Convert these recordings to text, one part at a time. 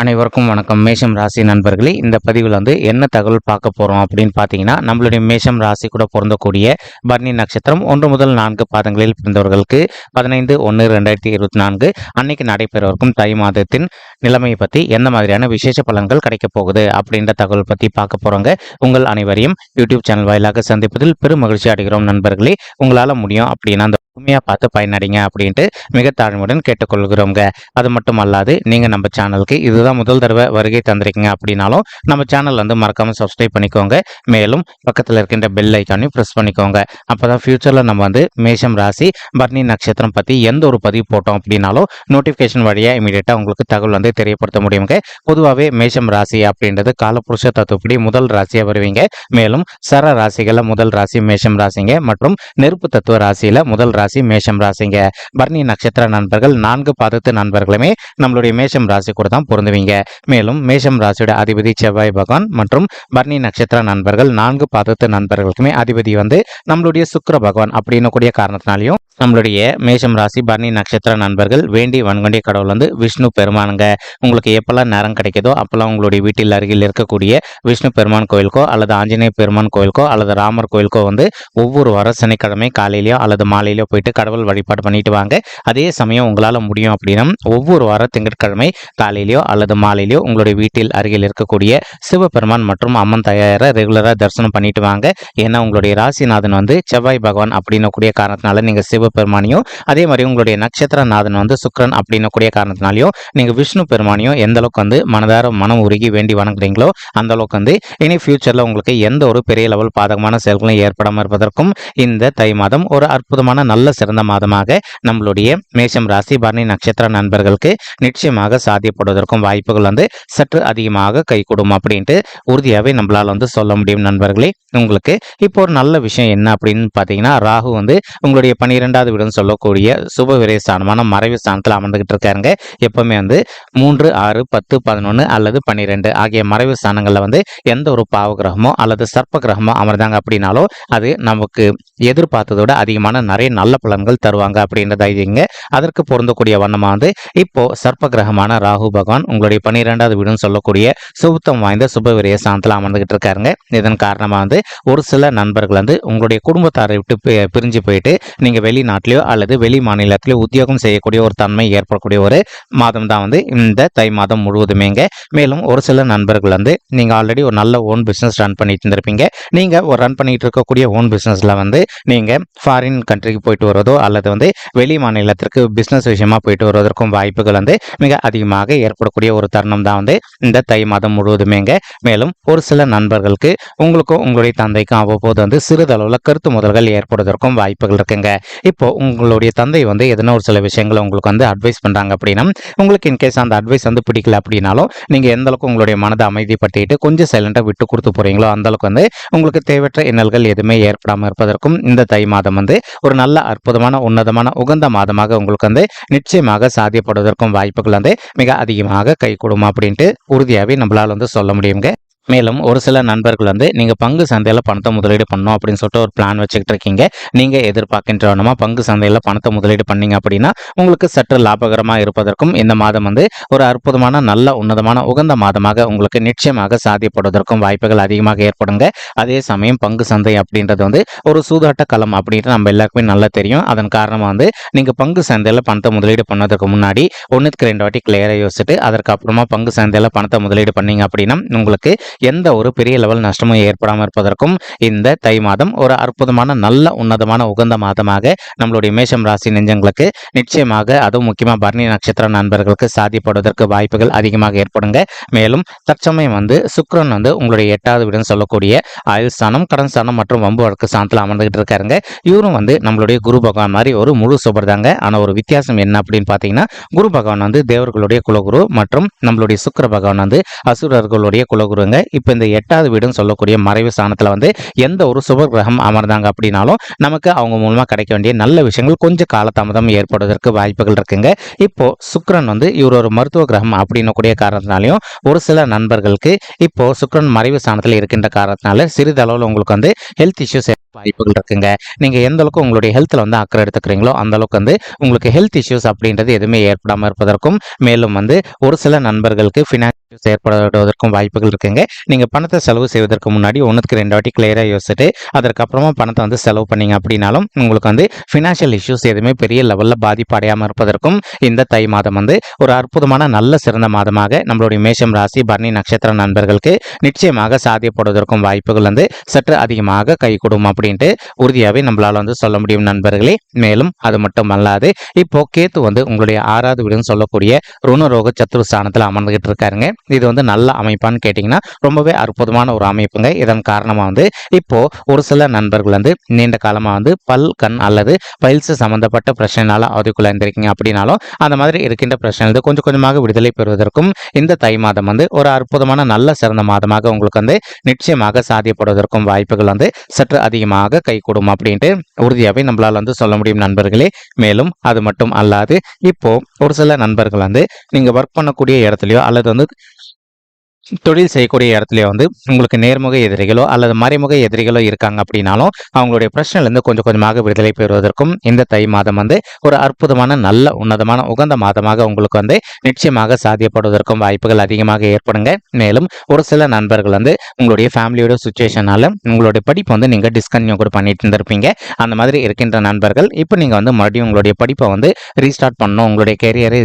அனைவருக்கும் வணக்கம். மேஷம் ராசி நண்பர்களே இந்த பதிவில் வந்து என்ன தகவல் பார்க்க போகிறோம் அப்படின்னு பார்த்தீங்கன்னா நம்மளுடைய மேஷம் ராசி கூட பொருந்தக்கூடிய பர்ணி நட்சத்திரம் ஒன்று முதல் நான்கு பாதங்களில் பிறந்தவர்களுக்கு பதினைந்து ஒன்று ரெண்டாயிரத்தி இருபத்தி நான்கு அன்னைக்கு நடைபெறவிருக்கும் தை மாதத்தின் நிலைமையை பற்றி எந்த மாதிரியான விசேஷ பலன்கள் கிடைக்கப் போகுது அப்படின்ற தகவல் பற்றி பார்க்க போகிறோங்க உங்கள் அனைவரையும் யூடியூப் சேனல் வாயிலாக சந்திப்பதில் பெரும் மகிழ்ச்சி அடைகிறோம் நண்பர்களே. உங்களால் முடியும் அப்படின்னா அந்த உண்மையாக பார்த்து பயனடைங்க அப்படின்ட்டு மிக தாழ்மையுடன் கேட்டுக்கொள்கிறோங்க அது மட்டும் அல்லாது நீங்கள் நம்ம சேனலுக்கு இதுதான் முதல் தடவை வருகை தந்திருக்கீங்க அப்படின்னாலும் நம்ம சேனல் வந்து மறக்காமல் சப்ஸ்கிரைப் பண்ணிக்கோங்க. மேலும் பக்கத்தில் இருக்கின்ற பெல் ஐக்கானையும் ப்ரெஸ் பண்ணிக்கோங்க. அப்போ தான் ஃப்யூச்சரில் நம்ம வந்து மேஷம் ராசி பர்ணி நட்சத்திரம் பற்றி எந்த ஒரு பதிவு போட்டோம் அப்படின்னாலும் நோட்டிஃபிகேஷன் வழியாக இமீடியட்டாக உங்களுக்கு தகவல் வந்து தெரியப்படுத்த முடியுங்க. பொதுவாகவே மேஷம் ராசி அப்படின்றது காலப்புருஷ தத்துவப்படி முதல் ராசியாக வருவீங்க. மேலும் சர ராசிகளில் முதல் ராசி மேஷம் ராசிங்க. மற்றும் நெருப்பு தத்துவ ராசியில் முதல் ராசி மேஷம் ராசிங்க. பர்ணி நட்சத்திர நண்பர்கள் நான்கு பாதத்து நண்பர்களுமே நம்மளுடைய மேஷம் ராசி கூட தான் பொருந்துவீங்க. மேலும் மேஷம் ராசியோட அதிபதி செவ்வாய் பகவான் மற்றும் பர்ணி நட்சத்திர நண்பர்கள் நான்கு பாதத்து நண்பர்களுக்குமே அதிபதி வந்து நம்மளுடைய சுக்கிர பகவான் அப்படின்னு கூடிய காரணத்தினாலையும் நம்மளுடைய மேஷம் ராசி பரணி நட்சத்திர நண்பர்கள் வேண்டி வன்கொண்டிய கடவுள் வந்து விஷ்ணு பெருமானுங்க. உங்களுக்கு எப்பெல்லாம் நேரம் கிடைக்குதோ அப்பெல்லாம் உங்களுடைய வீட்டில் அருகில் இருக்கக்கூடிய விஷ்ணு பெருமான் கோயிலுக்கோ அல்லது ஆஞ்சநேய பெருமான் கோயிலுக்கோ அல்லது ராமர் கோயிலுக்கோ வந்து ஒவ்வொரு வர சனிக்கிழமை காலையிலயோ அல்லது மாலையிலையோ போயிட்டு கடவுள் வழிபாடு பண்ணிட்டு வாங்க. அதே சமயம் உங்களால் முடியும் அப்படின்னா ஒவ்வொரு வார திங்கட்கிழமை காலையிலயோ அல்லது மாலையிலயோ உங்களுடைய வீட்டில் அருகில் இருக்கக்கூடிய சிவபெருமான் மற்றும் அம்மன் தயாரை ரெகுலராக தரிசனம் பண்ணிட்டு வாங்க. ஏன்னா உங்களுடைய ராசிநாதன் வந்து செவ்வாய் பகவான் அப்படின்னக்கூடிய காரணத்தினால நீங்கள் சிவ பெருமானியும் அதே மாதிரி உங்களுடைய நட்சத்திர நாதன் வந்து சுக்கிரன் அப்படின்னக்கூடிய காரணத்தினாலையும் நீங்கள் விஷ்ணு பெருமானையும் எந்த அளவுக்கு வந்து மனதார மனம் உருகி வேண்டி வணங்குறீங்களோ அந்த அளவுக்கு வந்து இனி ஃபியூச்சரில் உங்களுக்கு எந்த ஒரு பெரிய லெவல் பாதகமான செயல்களும் ஏற்படாமல் இருப்பதற்கும் இந்த தை மாதம் ஒரு அற்புதமான நல்ல சிறந்த மாதமாக நம்மளுடைய மேஷம் ராசி பரணி நட்சத்திர நண்பர்களுக்கு நிச்சயமாக சாத்தியப்படுவதற்கும் வாய்ப்புகள் வந்து சற்று அதிகமாக கைகூடும் அப்படின்ட்டு உறுதியாகவே நம்மளால் வந்து சொல்ல முடியும் நண்பர்களே. உங்களுக்கு. இப்போ ஒரு நல்ல விஷயம் என்ன அப்படின்னு பார்த்தீங்கன்னா ராகு வந்து உங்களுடைய பன்னிரெண்டாவது வீடுன்னு சொல்லக்கூடிய சுப விரை மறைவு ஸ்தானத்தில் அமர்ந்துகிட்டு இருக்காருங்க. எப்பவுமே வந்து மூன்று ஆறு பத்து பதினொன்று அல்லது பன்னிரெண்டு ஆகிய மறைவு ஸ்தானங்களில் வந்து எந்த ஒரு பாவ கிரகமோ அல்லது சர்ப்ப கிரகமோ அமர்ந்தாங்க அப்படின்னாலோ அது நமக்கு எதிர்பார்த்ததோட அதிகமான நிறைய நல்ல பலன்கள் தருவாங்க அப்படின்றத இங்க அதற்கு பொருந்தக்கூடிய வண்ணமாக வந்து இப்போ சர்ப்ப கிரகமான ராகு பகவான் உங்களுடைய பன்னிரெண்டாவது வீடுன்னு சொல்லக்கூடிய சுபத்தம் வாய்ந்த சுப விரைய ஸ்தானத்தில் அமர்ந்துகிட்டு இருக்காருங்க. இதன் காரணமாக வந்து ஒரு சில நண்பர்கள் வந்து உங்களுடைய குடும்பத்தாரை விட்டு பி- பிரிஞ்சு போயிட்டு நீங்கள் வெளிநாட்டிலையோ அல்லது வெளி மாநிலத்திலயோ உத்தியோகம் செய்யக்கூடிய ஒரு தன்மை ஏற்படக்கூடிய ஒரு மாதம் தான் வந்து இந்த தை மாதம் முழுவதுமேங்க. மேலும் ஒரு சில நண்பர்கள் வந்து நீங்கள் ஆல்ரெடி ஒரு நல்ல ஓன் பிஸ்னஸ் ரன் பண்ணிட்டு இருந்திருப்பீங்க. நீங்கள் ஒரு ரன் பண்ணிட்டு இருக்கக்கூடிய ஓன் பிஸ்னஸில் வந்து நீங்கள் ஃபாரின் கண்ட்ரிக்கு போயிட்டு வரதோ அல்லது வந்து வெளி மாநிலத்திற்கு பிஸ்னஸ் விஷயமா போயிட்டு வருவதற்கும் வாய்ப்புகள் வந்து மிக அதிகமாக ஏற்படக்கூடிய ஒரு தருணம் தான் வந்து இந்த தை மாதம் முழுவதுமேங்க. மேலும் ஒரு சில நண்பர்களுக்கு உங்களுக்கும் உங்களுடைய தந்தைக்கும் அவ்வப்போது வந்து சிறிதளவில் கருத்து முதல்கள் ஏற்படுவதற்கும் வாய்ப்புகள் இருக்குங்க. இப்போ உங்களுடைய தந்தை வந்து எதனா ஒரு சில விஷயங்களை உங்களுக்கு வந்து அட்வைஸ் பண்ணுறாங்க அப்படின்னா உங்களுக்கு இன்கேஸ் அந்த அட்வைஸ் வந்து பிடிக்கல அப்படின்னாலும் நீங்கள் எந்த அளவுக்கு உங்களுடைய மனதை அமைதிப்படுத்திட்டு கொஞ்சம் சைலண்டாக விட்டு கொடுத்து போகிறீங்களோ அந்த அளவுக்கு வந்து உங்களுக்கு தேவையற்ற இன்னல்கள் எதுவுமே ஏற்படாமல் இருப்பதற்கும் இந்த தை மாதம் வந்து ஒரு நல்ல அற்புதமான உன்னதமான உகந்த மாதமாக உங்களுக்கு வந்து நிச்சயமாக சாத்தியப்படுவதற்கும் வாய்ப்புகள் வந்து மிக அதிகமாக கைகூடும் அப்படின்ட்டு உறுதியாகவே நம்மளால் வந்து சொல்ல முடியுங்க. மேலும் ஒரு சில நண்பர்கள் வந்து நீங்கள் பங்கு சந்தையில் பணத்தை முதலீடு பண்ணோம் அப்படின்னு சொல்லிட்டு ஒரு பிளான் வச்சுக்கிட்டு இருக்கீங்க. நீங்கள் எதிர்பார்க்கின்றவனமா பங்கு சந்தையில் பணத்தை முதலீடு பண்ணீங்க அப்படின்னா உங்களுக்கு சற்று லாபகரமாக இருப்பதற்கும் இந்த மாதம் வந்து ஒரு அற்புதமான நல்ல உன்னதமான உகந்த மாதமாக உங்களுக்கு நிச்சயமாக சாத்தியப்படுவதற்கும் வாய்ப்புகள் அதிகமாக ஏற்படுங்க. அதே சமயம் பங்கு சந்தை அப்படின்றது வந்து ஒரு சூதாட்ட களம் அப்படின்ட்டு நம்ம எல்லாருக்குமே நல்லா தெரியும். அதன் காரணமாக வந்து நீங்கள் பங்கு சந்தையில் பணத்தை முதலீடு பண்ணதுக்கு முன்னாடி ஒன்றுக்கு ரெண்டு வாட்டி கிளியராக யோசிச்சுட்டு அதற்கப்புறமா பங்கு சந்தையில் பணத்தை முதலீடு பண்ணீங்க அப்படின்னா உங்களுக்கு எந்த ஒரு பெரிய லெவல் நஷ்டமும் ஏற்படாமல் இருப்பதற்கும் இந்த தை மாதம் ஒரு அற்புதமான நல்ல உன்னதமான உகந்த மாதமாக நம்மளுடைய மேஷம் ராசி நெஞ்சங்களுக்கு நிச்சயமாக அதுவும் முக்கியமாக பரணி நட்சத்திர நண்பர்களுக்கு சாதிப்படுவதற்கு வாய்ப்புகள் அதிகமாக ஏற்படுங்க. மேலும் தற்சமயம் வந்து சுக்ரன் வந்து உங்களுடைய எட்டாவது வீடுன்னு சொல்லக்கூடிய ஆயுள் ஸ்தானம் கடன் ஸ்தானம் மற்றும் வம்பு வழக்கு ஸ்தானத்தில் அமர்ந்துகிட்டு இருக்காருங்க. இவரும் வந்து நம்மளுடைய குரு பகவான் மாதிரி ஒரு முழு சுபர் தாங்க. ஆனால் ஒரு வித்தியாசம் என்ன அப்படின்னு பார்த்தீங்கன்னா குரு பகவான் வந்து தேவர்களுடைய குலகுரு மற்றும் நம்மளுடைய சுக்கர பகவான் வந்து அசுரர்களுடைய குலகுருங்க. இப்போ இந்த எட்டாவது வீடுன்னு சொல்லக்கூடிய மறைவு ஸ்தானத்தில் வந்து எந்த ஒரு சுப கிரகம் அமர்ந்தாங்க அப்படின்னாலும் நமக்கு அவங்க மூலமாக கிடைக்க வேண்டிய நல்ல விஷயங்கள் கொஞ்சம் காலதாமதம் ஏற்படுவதற்கு வாய்ப்புகள் இருக்குங்க. இப்போ சுக்ரன் வந்து இவர் ஒரு மருத்துவ கிரகம் அப்படின்னு கூடிய காரணத்தினாலையும் ஒரு சில நண்பர்களுக்கு இப்போ சுக்ரன் மறைவு ஸ்தானத்தில் இருக்கின்ற காரணத்தினால சிறிதளவில் உங்களுக்கு வந்து ஹெல்த் இஷ்யூஸ் வாய்ப்புகள் இருக்குங்க. நீங்கள் எந்த அளவுக்கு உங்களுடைய ஹெல்த்தில் வந்து அக்கறை எடுத்துக்கிறீங்களோ அந்த அளவுக்கு வந்து உங்களுக்கு ஹெல்த் இஷ்யூஸ் அப்படின்றது எதுவுமே ஏற்படாமல் இருப்பதற்கும் மேலும் வந்து ஒரு சில நண்பர்களுக்கு ஃபினான்ஷியல்ஸ் ஏற்படுவதற்கும் வாய்ப்புகள் இருக்குங்க. நீங்கள் பணத்தை செலவு செய்வதற்கு முன்னாடி ஒன்றுக்கு ரெண்டு வாட்டி கிளியராக யோசிச்சுட்டு அதற்கப்புறமா பணத்தை வந்து செலவு பண்ணீங்க அப்படின்னாலும் உங்களுக்கு வந்து ஃபினான்ஷியல் இஷ்யூஸ் எதுவுமே பெரிய லெவலில் பாதிப்பு அடையாமல் இருப்பதற்கும் இந்த தை மாதம் வந்து ஒரு அற்புதமான நல்ல சிறந்த மாதமாக நம்மளுடைய மேஷம் ராசி பர்ணி நட்சத்திர நண்பர்களுக்கு நிச்சயமாக சாத்தியப்படுவதற்கும் வாய்ப்புகள் வந்து சற்று அதிகமாக கைகூடும் அப்படின்ட்டு உறுதியாகவே நம்மளால் வந்து சொல்ல முடியும் நண்பர்களே. மேலும் அது மட்டும் அல்லாது இப்போ கேத்து வந்து உங்களுடைய ஆறாவது வீடுன்னு சொல்லக்கூடிய ருணரோக சத்துரு ஸ்தானத்தில் அமர்ந்துகிட்டு இருக்காருங்க. இது வந்து நல்ல அமைப்பான்னு கேட்டிங்கன்னா ரொம்பவே அற்புதமான ஒரு அமைப்புங்க. இதன் காரணமாக வந்து இப்போ ஒரு சில நண்பர்கள் வந்து நீண்ட காலமாக வந்து பல் கண் அல்லது பயில்ஸ் சம்பந்தப்பட்ட பிரச்சனைனால அவதிக்குள்ள இருந்திருக்கீங்க அப்படின்னாலும் அந்த மாதிரி இருக்கின்ற பிரச்சனை கொஞ்சம் கொஞ்சமாக விடுதலை பெறுவதற்கும் இந்த தை மாதம் வந்து ஒரு அற்புதமான நல்ல சிறந்த மாதமாக உங்களுக்கு வந்து நிச்சயமாக சாதியப்படுவதற்கும் வாய்ப்புகள் வந்து சற்று அதிகமாக கைகூடும் அப்படின்ட்டு உறுதியாகவே நம்மளால் வந்து சொல்ல முடியும் நண்பர்களே. மேலும் அது மட்டும் அல்லாது இப்போ ஒரு சில நண்பர்கள் வந்து நீங்கள் ஒர்க் பண்ணக்கூடிய இடத்துலையோ அல்லது வந்து தொழில் செய்யக்கூடிய இடத்துல வந்து உங்களுக்கு நேர்முக எதிரிகளோ அல்லது மறைமுக எதிரிகளோ இருக்காங்க அப்படின்னாலும் அவங்களுடைய பிரச்சனையிலேருந்து கொஞ்சம் கொஞ்சமாக விடுதலை பெறுவதற்கும் இந்த தை மாதம் வந்து ஒரு அற்புதமான நல்ல உன்னதமான உகந்த மாதமாக உங்களுக்கு வந்து நிச்சயமாக சாத்தியப்படுவதற்கும் வாய்ப்புகள் அதிகமாக ஏற்படுங்க. மேலும் ஒரு சில நண்பர்கள் வந்து உங்களுடைய ஃபேமிலியோட சுச்சுவேஷனால உங்களுடைய படிப்பை வந்து நீங்கள் டிஸ்கன்யூ கூட பண்ணிட்டு இருந்திருப்பீங்க. அந்த மாதிரி இருக்கின்ற நண்பர்கள் இப்போ நீங்கள் வந்து மறுபடியும் உங்களுடைய படிப்பை வந்து ரீஸ்டார்ட் பண்ணணும் உங்களுடைய கேரியரை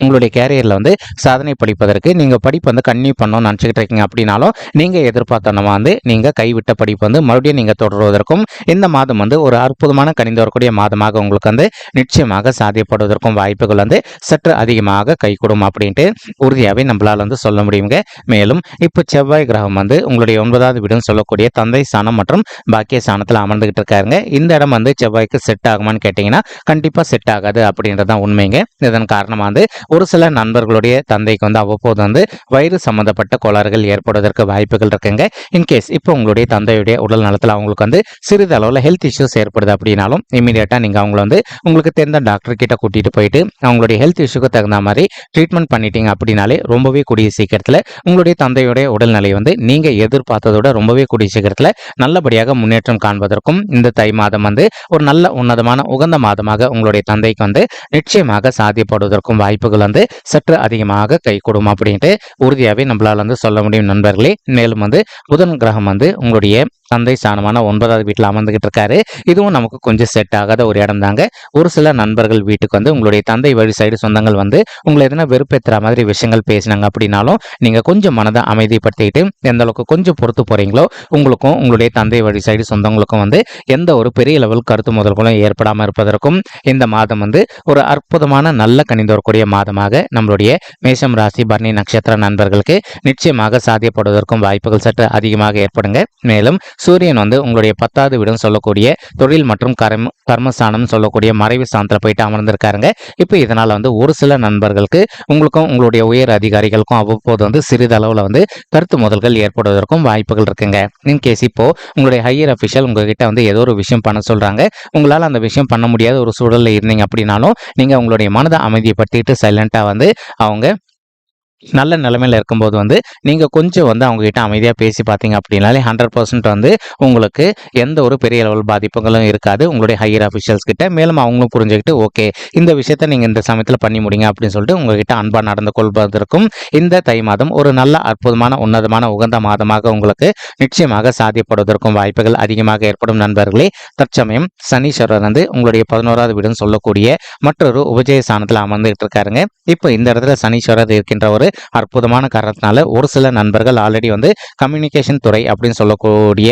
உங்களுடைய கேரியரில் வந்து சாதனை படிப்பதற்கு நீங்கள் படிப்பு வந்து கன்யூ பண்ணணும்னு நினச்சிக்கிட்டு இருக்கீங்க அப்படின்னாலும் நீங்கள் எதிர்பார்த்தனமாக வந்து நீங்கள் கைவிட்ட படிப்பு வந்து மறுபடியும் நீங்கள் தொடர்வதற்கும் இந்த மாதம் வந்து ஒரு அற்புதமான கணிந்து வரக்கூடிய மாதமாக உங்களுக்கு வந்து நிச்சயமாக சாதியப்படுவதற்கும் வாய்ப்புகள் வந்து சற்று அதிகமாக கைகூடும் அப்படின்ட்டு உறுதியாகவே நம்மளால் வந்து சொல்ல முடியுங்க. மேலும் இப்போ செவ்வாய் கிரகம் வந்து உங்களுடைய ஒன்பதாவது வீடுன்னு சொல்லக்கூடிய தந்தை ஸ்தானம் மற்றும் பாக்கிய ஸ்தானத்தில் அமர்ந்துகிட்டு இருக்காருங்க. இந்த இடம் வந்து செவ்வாய்க்கு செட் ஆகுமான்னு கேட்டிங்கன்னா கண்டிப்பாக செட் ஆகாது அப்படின்றது தான் உண்மைங்க. இதன் காரணமாக வந்து ஒரு சில நண்பர்களுடைய தந்தைக்கு வந்து அவ்வப்போது வந்து வயிறு சம்மந்தப்பட்ட கோளாறுகள் ஏற்படுவதற்கு வாய்ப்புகள் இருக்குங்க. இன்கேஸ் இப்போ உங்களுடைய தந்தையுடைய உடல் நலத்தில் அவங்களுக்கு வந்து சிறிது அளவில் ஹெல்த் இஷ்யூஸ் ஏற்படுது அப்படின்னாலும் இமீடியட்டாக நீங்கள் அவங்கள வந்து உங்களுக்கு தெரிந்த டாக்டர் கிட்ட கூட்டிகிட்டு போயிட்டு அவங்களுடைய ஹெல்த் இஷ்யூக்கு தகுந்த மாதிரி ட்ரீட்மெண்ட் பண்ணிட்டீங்க அப்படின்னாலே ரொம்பவே கூடிய சீக்கிரத்தில் உங்களுடைய தந்தையுடைய உடல்நிலை வந்து நீங்கள் எதிர்பார்த்ததோட ரொம்பவே கூடிய சீக்கிரத்தில் நல்லபடியாக முன்னேற்றம் காண்பதற்கும் இந்த தை மாதம் வந்து ஒரு நல்ல உன்னதமான உகந்த மாதமாக உங்களுடைய தந்தைக்கு வந்து நிச்சயமாக சாத்தியப்படுவதற்கும் வாய்ப்புகள் வந்து சற்று அதிகமாக கை கொடுக்கும் அப்படின்ட்டு உறுதியாகவே நம்மளால் வந்து சொல்ல முடியும் நண்பர்களே. மேலும் வந்து புதன் கிரகம் வந்து உங்களுடைய தந்தை ஸ்தானமான ஒன்பதாவது வீட்டில் அமர்ந்துகிட்டு இருக்காரு இதுவும் நமக்கு கொஞ்சம் செட் ஆகாத ஒரு இடம் தாங்க. ஒரு சில நண்பர்கள் வீட்டுக்கு வந்து உங்களுடைய தந்தை வழி சைடு சொந்தங்கள் வந்து உங்களை எதனா வெறுப்பேற்றுற மாதிரி விஷயங்கள் பேசினாங்க அப்படின்னாலும் நீங்கள் கொஞ்சம் மனதை அமைதிப்படுத்திக்கிட்டு எந்த அளவுக்கு கொஞ்சம் பொறுத்து போகிறீங்களோ உங்களுக்கும் உங்களுடைய தந்தை வழி சைடு சொந்தங்களுக்கும் வந்து எந்த ஒரு பெரிய லெவல் கருத்து முதல்களும் ஏற்படாமல் இருப்பதற்கும் இந்த மாதம் வந்து ஒரு அற்புதமான நல்ல கணிந்து வரக்கூடிய மாதமாக நம்மளுடைய மேஷம் ராசி பரணி நட்சத்திர நண்பர்களுக்கு நிச்சயமாக சாத்தியப்படுவதற்கும் வாய்ப்புகள் சற்று அதிகமாக ஏற்படுங்க. மேலும் சூரியன் வந்து உங்களுடைய பத்தாவது விடம் சொல்லக்கூடிய தொழில் மற்றும் கர்ம கர்மஸ்தானம் சொல்லக்கூடிய மறைவு ஸ்தானத்தில் போயிட்டு அமர்ந்திருக்காருங்க. இப்போ இதனால் வந்து ஒரு சில நண்பர்களுக்கு உங்களுக்கும் உங்களுடைய உயர் அதிகாரிகளுக்கும் அவ்வப்போது வந்து சிறிதளவில் வந்து கருத்து முதல்கள் ஏற்படுவதற்கும் வாய்ப்புகள் இருக்குங்க. இன்கேஸ் இப்போ உங்களுடைய ஹையர் அஃபிஷியல் உங்ககிட்ட வந்து ஏதோ ஒரு விஷயம் பண்ண சொல்கிறாங்க உங்களால் அந்த விஷயம் பண்ண முடியாத ஒரு சூழலில் இருந்தீங்க அப்படின்னாலும் நீங்கள் உங்களுடைய மனதை அமைதிப்படுத்திட்டு சைலண்ட்டாக வந்து அவங்க நல்ல நிலைமையில் இருக்கும்போது வந்து நீங்கள் கொஞ்சம் வந்து அவங்ககிட்ட அமைதியாக பேசி பார்த்தீங்க அப்படின்னாலே ஹண்ட்ரட் பர்சன்ட் வந்து உங்களுக்கு எந்த ஒரு பெரிய லெவல் பாதிப்புகளும் இருக்காது. உங்களுடைய ஹையர் அஃபிஷியல்ஸ் கிட்ட மேலும் அவங்களும் புரிஞ்சுக்கிட்டு ஓகே இந்த விஷயத்த நீங்கள் இந்த சமயத்தில் பண்ணி முடிங்க அப்படின்னு சொல்லிட்டு உங்ககிட்ட அன்பாக நடந்து கொள்வதற்கும் இந்த தை மாதம் ஒரு நல்ல அற்புதமான உன்னதமான உகந்த மாதமாக உங்களுக்கு நிச்சயமாக சாத்தியப்படுவதற்கும் வாய்ப்புகள் அதிகமாக ஏற்படும் நண்பர்களே. தற்சமயம் சனீஸ்வரர் வந்து உங்களுடைய பதினோராவது வீடுன்னு சொல்லக்கூடிய மற்றொரு உபஜய ஸ்தானத்தில் அமர்ந்துகிட்டு இருக்காருங்க. இப்போ இந்த இடத்துல சனீஸ்வரர் இருக்கின்ற ஒரு அற்புதமான காரணத்தினால ஒரு சில நண்பர்கள் ஆல்ரெடி வந்து கம்யூனிகேஷன் துறை அப்படின்னு சொல்லக்கூடிய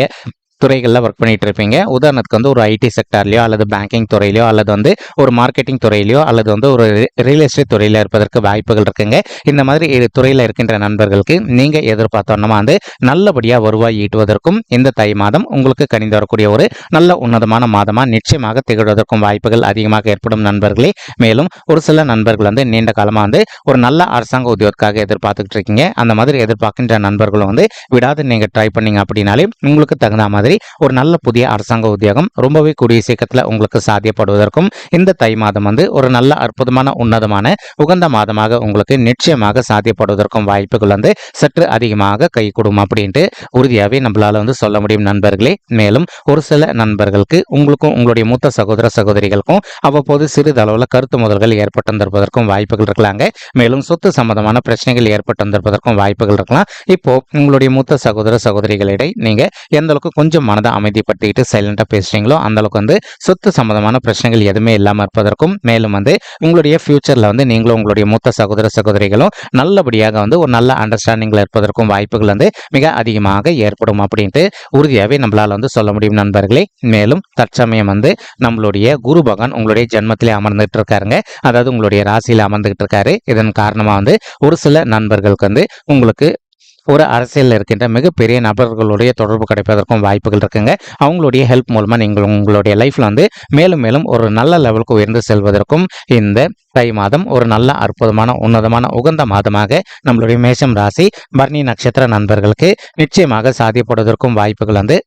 துறைகளில் ஒர்க் பண்ணிட்டு இருப்பீங்க உதாரணத்துக்கு வந்து ஒரு ஐடி செக்டார்லையோ அல்லது பேங்கிங் துறையிலையோ அல்லது வந்து ஒரு மார்க்கெட்டிங் துறையிலையோ அல்லது வந்து ஒரு ரியல் எஸ்டேட் துறையில் இருப்பதற்கு வாய்ப்புகள் இருக்குங்க. இந்த மாதிரி இரு துறையில் இருக்கின்ற நண்பர்களுக்கு நீங்கள் எதிர்பார்த்தோன்னா வந்து நல்லபடியாக வருவாய் ஈட்டுவதற்கும் இந்த தை மாதம் உங்களுக்கு கணிந்து வரக்கூடிய ஒரு நல்ல உன்னதமான மாதமாக நிச்சயமாக திகழ்வதற்கும் வாய்ப்புகள் அதிகமாக ஏற்படும் நண்பர்களே. மேலும் ஒரு சில நண்பர்கள் வந்து நீண்ட காலமாக வந்து ஒரு நல்ல அரசாங்க உத்தியோகத்துக்காக எதிர்பார்த்துக்கிட்டு இருக்கீங்க. அந்த மாதிரி எதிர்பார்க்கின்ற நண்பர்களும் வந்து விடாது நீங்கள் ட்ரை பண்ணீங்க அப்படின்னாலே உங்களுக்கு தகுந்த மாதிரி மாதிரி ஒரு நல்ல புதிய அரசாங்க உத்தியோகம் ரொம்பவே கூடிய சீக்கிரத்தில் உங்களுக்கு சாத்தியப்படுவதற்கும் இந்த தை மாதம் வந்து ஒரு நல்ல அற்புதமான உன்னதமான உகந்த மாதமாக உங்களுக்கு நிச்சயமாக சாத்தியப்படுவதற்கும் வாய்ப்புகள் வந்து சற்று அதிகமாக கை கொடுக்கும் அப்படின்ட்டு உறுதியாகவே நம்மளால் வந்து சொல்ல முடியும் நண்பர்களே. மேலும் ஒரு சில நண்பர்களுக்கு உங்களுக்கும் உங்களுடைய மூத்த சகோதர சகோதரிகளுக்கும் அவ்வப்போது சிறிதளவில் கருத்து முதல்கள் ஏற்பட்டு வந்திருப்பதற்கும் வாய்ப்புகள் இருக்கலாங்க. மேலும் சொத்து சம்பந்தமான பிரச்சனைகள் ஏற்பட்டு வந்திருப்பதற்கும் வாய்ப்புகள் இருக்கலாம். இப்போ உங்களுடைய மூத்த சகோதர சகோதரிகளிடையே நீங்க எந்த அளவுக்கு கொஞ்சம் மனதை அமைதிப்படுத்திக்கிட்டு சைலண்டாக பேசுறீங்களோ அந்தளவுக்கு வந்து சொத்து சம்பந்தமான பிரச்சனைகள் எதுவுமே இல்லாமல் இருப்பதற்கும் மேலும் வந்து உங்களுடைய ஃபியூச்சரில் வந்து நீங்களும் உங்களுடைய மூத்த சகோதர சகோதரிகளும் நல்லபடியாக வந்து ஒரு நல்ல அண்டர்ஸ்டாண்டிங்கில் இருப்பதற்கும் வாய்ப்புகள் வந்து மிக அதிகமாக ஏற்படும் அப்படின்ட்டு உறுதியாகவே நம்மளால் வந்து சொல்ல முடியும் நண்பர்களே. மேலும் தற்சமயம் வந்து நம்மளுடைய குரு பகவான் உங்களுடைய ஜென்மத்திலே அமர்ந்துகிட்டு இருக்காருங்க அதாவது உங்களுடைய ராசியில் அமர்ந்துகிட்டு இருக்காரு இதன் காரணமாக வந்து ஒரு சில நண்பர்களுக்கு வந்து உங்களுக்கு ஒரு அரசியலில் இருக்கின்ற மிகப்பெரிய நபர்களுடைய தொடர்பு கிடைப்பதற்கும் வாய்ப்புகள் இருக்குங்க. அவங்களுடைய ஹெல்ப் மூலமாக நீங்கள் உங்களுடைய லைஃப்பில் வந்து மேலும் மேலும் ஒரு நல்ல லெவலுக்கு உயர்ந்து செல்வதற்கும் இந்த தை மாதம் ஒரு நல்ல அற்புதமான உன்னதமான உகந்த மாதமாக நம்மளுடைய மேஷம் ராசி பர்ணி நட்சத்திர நண்பர்களுக்கு நிச்சயமாக சாதியப்படுவதற்கும் வாய்ப்புகள் வந்து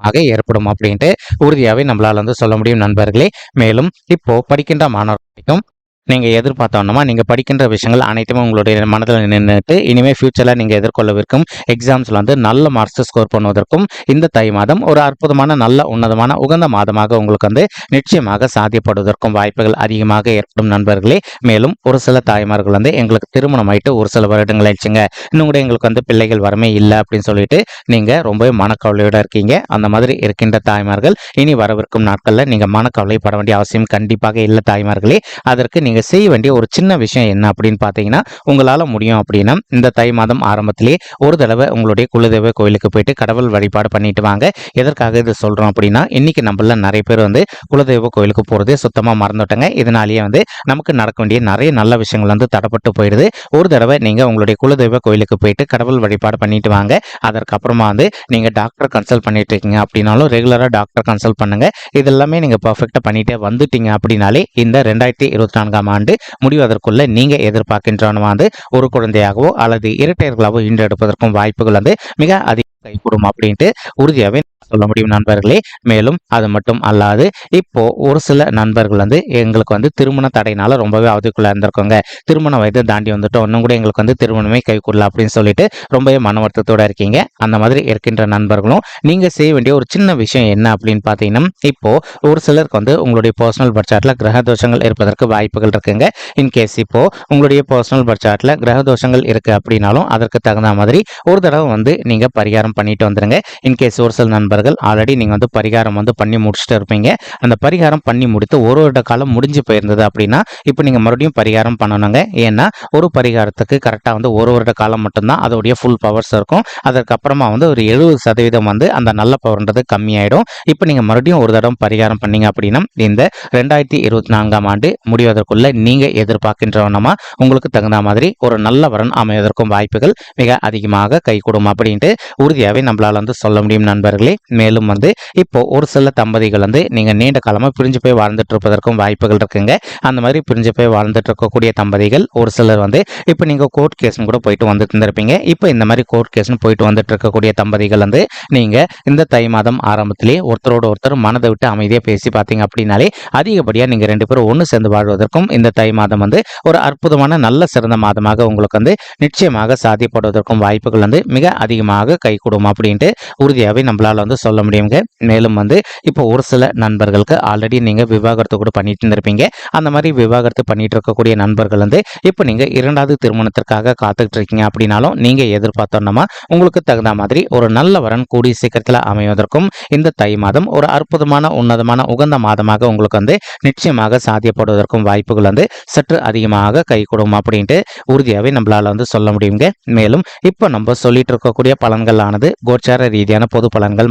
ஆக ஏற்படும் அப்படின்ட்டு உறுதியாகவே நம்மளால் வந்து சொல்ல முடியும் நண்பர்களே. மேலும் இப்போ படிக்கின்ற மாணவர்களுக்கும் நீங்கள் எதிர்பார்த்தோன்னா நீங்கள் படிக்கின்ற விஷயங்கள் அனைத்துமே உங்களுடைய மனதில் நின்றுட்டு இனிமேல் ஃபியூச்சரில் நீங்கள் எதிர்கொள்ளவிருக்கும் எக்ஸாம்ஸில் வந்து நல்ல மார்க்ஸ் ஸ்கோர் பண்ணுவதற்கும் இந்த தை மாதம் ஒரு அற்புதமான நல்ல உன்னதமான உகந்த மாதமாக உங்களுக்கு வந்து நிச்சயமாக சாத்தியப்படுவதற்கும் வாய்ப்புகள் அதிகமாக ஏற்படும் நண்பர்களே. மேலும் ஒரு சில தாய்மார்கள் வந்து எங்களுக்கு திருமணம் ஆயிட்டு ஒரு சில வருடங்கள் ஆயிடுச்சுங்க. இன்னும் கூட எங்களுக்கு வந்து பிள்ளைகள் வரமே இல்லை அப்படின்னு சொல்லிட்டு நீங்கள் ரொம்பவே மனக்கவலையோட இருக்கீங்க. அந்த மாதிரி இருக்கின்ற தாய்மார்கள் இனி வரவிருக்கும் நாட்களில் நீங்கள் மனக்கவலைப்பட வேண்டிய அவசியம் கண்டிப்பாக இல்லை தாய்மார்களே. அதற்கு நீங்கள் நீங்கள் செய்ய வேண்டிய ஒரு சின்ன விஷயம் என்ன அப்படின்னு பார்த்தீங்கன்னா உங்களால் முடியும் அப்படின்னா இந்த தை மாதம் ஆரம்பத்திலே ஒரு தடவை உங்களுடைய குலதெய்வ கோயிலுக்கு போயிட்டு கடவுள் வழிபாடு பண்ணிட்டு வாங்க. எதற்காக இது சொல்கிறோம் அப்படின்னா இன்னைக்கு நம்மள நிறைய பேர் வந்து குலதெய்வ கோயிலுக்கு போகிறதே சுத்தமாக மறந்துவிட்டாங்க இதனாலேயே வந்து நமக்கு நடக்க வேண்டிய நிறைய நல்ல விஷயங்கள் வந்து தடப்பட்டு போயிடுது ஒரு தடவை நீங்கள் உங்களுடைய குலதெய்வ கோயிலுக்கு போயிட்டு கடவுள் வழிபாடு பண்ணிட்டு வாங்க. அதற்கப்புறமா வந்து நீங்கள் டாக்டர் கன்சல்ட் பண்ணிட்டு இருக்கீங்க அப்படின்னாலும் ரெகுலராக டாக்டர் கன்சல்ட் பண்ணுங்க. இது எல்லாமே நீங்கள் பர்ஃபெக்டாக பண்ணிட்டே வந்துட்டீங்க அப்படின்னாலே இந்த ரெண்டாயிரத்தி இருபத்தி நான்காம் ஆண்டு முடிவதற்குள்ள நீங்க எதிர்பார்க்கின்றன வந்து ஒரு குழந்தையாகவோ அல்லது இரட்டையர்களாகவோ ஈண்டெடுப்பதற்கும் வாய்ப்புகள் வந்து மிக அதிக கைகூடும் அப்படின்ட்டு உறுதியாகவே சொல்ல முடியும் நண்பர்களே. மேலும் அது மட்டும் அல்லாது இப்போ ஒரு சில நண்பர்கள் வந்து எங்களுக்கு வந்து திருமண தடையினால ரொம்பவே அவதிக்குள்ள இருந்திருக்கோங்க. திருமண வயது தாண்டி வந்துட்டோம். இன்னும் கூட எங்களுக்கு வந்து திருமணமே கை கைகூடல அப்படின்னு சொல்லிட்டு ரொம்பவே மன வருத்தத்தோட இருக்கீங்க. அந்த மாதிரி இருக்கின்ற நண்பர்களும் நீங்க செய்ய வேண்டிய ஒரு சின்ன விஷயம் என்ன அப்படின்னு பார்த்தீங்கன்னா இப்போ ஒரு சிலருக்கு வந்து உங்களுடைய பர்சனல் பட்ஜெட்ல கிரக தோஷங்கள் இருப்பதற்கு வாய்ப்புகள் இருக்குங்க. இன்கேஸ் இப்போ உங்களுடைய பர்சனல் பட்ஜெட்ல கிரக தோஷங்கள் இருக்கு அப்படின்னாலும் அதற்கு தகுந்த மாதிரி ஒரு தடவை வந்து நீங்க பரிகாரம் பண்ணிட்டு வந்துருங்க. இன்கேஸ் ஒரு சில நண்பர்கள் ஆல்ரெடி நீங்கள் வந்து பரிகாரம் வந்து பண்ணி முடிச்சுட்டு இருப்பீங்க. அந்த பரிகாரம் பண்ணி முடித்து ஒரு வருட காலம் முடிஞ்சு போயிருந்தது அப்படின்னா இப்போ நீங்கள் மறுபடியும் பரிகாரம் பண்ணணுங்க. ஏன்னா ஒரு பரிகாரத்துக்கு கரெக்டாக வந்து ஒரு வருட காலம் மட்டும்தான் அதோடைய ஃபுல் பவர்ஸ் இருக்கும். அதற்கப்புறமா வந்து ஒரு எழுபது சதவீதம் வந்து அந்த நல்ல பவர்ன்றது கம்மியாயிடும். இப்போ நீங்கள் மறுபடியும் ஒரு தடவை பரிகாரம் பண்ணீங்க அப்படின்னா இந்த ரெண்டாயிரத்தி இருபத்தி நான்காம் ஆண்டு முடிவதற்குள்ள நீங்கள் எதிர்பார்க்கின்றவனமா உங்களுக்கு தகுந்த மாதிரி ஒரு நல்ல வரன் அமைவதற்கும் வாய்ப்புகள் மிக அதிகமாக கைகூடும் அப்படின்ட்டு உறுதியாகவே நம்மளால் வந்து சொல்ல முடியும் நண்பர்களே. மேலும் வந்து இப்போ ஒரு சில தம்பதிகள் வந்து நீங்கள் நீண்ட காலமாக பிரிஞ்சு போய் வாழ்ந்துட்டு இருப்பதற்கும் வாய்ப்புகள் இருக்குங்க. அந்த மாதிரி பிரிஞ்சு போய் வாழ்ந்துட்டு இருக்கக்கூடிய தம்பதிகள் ஒரு சிலர் வந்து இப்போ நீங்கள் கோர்ட் கேஸ்னு கூட போயிட்டு வந்துட்டு இருந்திருப்பீங்க இப்போ இந்த மாதிரி கோர்ட் கேஸ்னு போயிட்டு வந்துட்டு இருக்கக்கூடிய தம்பதிகள் வந்து நீங்கள் இந்த தை மாதம் ஆரம்பத்திலே ஒருத்தரோட ஒருத்தர் மனதை விட்டு அமைதியாக பேசி பார்த்தீங்க அப்படின்னாலே அதிகப்படியாக நீங்கள் ரெண்டு பேரும் ஒன்று சேர்ந்து வாழ்வதற்கும் இந்த தை மாதம் வந்து ஒரு அற்புதமான நல்ல சிறந்த மாதமாக உங்களுக்கு வந்து நிச்சயமாக சாத்தியப்படுவதற்கும் வாய்ப்புகள் வந்து மிக அதிகமாக கைகூடும் அப்படின்ட்டு உறுதியாகவே நம்மளால் வந்து சொல்ல முடியுங்க மேலும் வந்து இப்போ ஒரு சில நண்பர்களுக்கு ஆல்ரெடி நீங்கள் விவாகரத்து கூட பண்ணிட்டு இருந்திருப்பீங்க. அந்த மாதிரி விவாகரத்து பண்ணிட்டு இருக்கக்கூடிய நண்பர்கள் வந்து இப்போ நீங்கள் இரண்டாவது திருமணத்திற்காக காத்துக்கிட்டு இருக்கீங்க அப்படின்னாலும் நீங்கள் எதிர்பார்த்தோன்னா உங்களுக்கு தகுந்த மாதிரி ஒரு நல்ல வரன் கூடிய சீக்கிரத்தில் அமைவதற்கும் இந்த தை மாதம் ஒரு அற்புதமான உன்னதமான உகந்த மாதமாக உங்களுக்கு வந்து நிச்சயமாக சாத்தியப்படுவதற்கும் வாய்ப்புகள் வந்து சற்று அதிகமாக கைகூடும் அப்படின்ட்டு உறுதியாகவே நம்மளால வந்து சொல்ல முடியுங்க மேலும் இப்போ நம்ம சொல்லிட்டு இருக்கக்கூடிய பலன்கள் ஆனது கோச்சார ரீதியான பொது பலன்கள்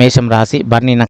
மேஷம் ராசி பரணி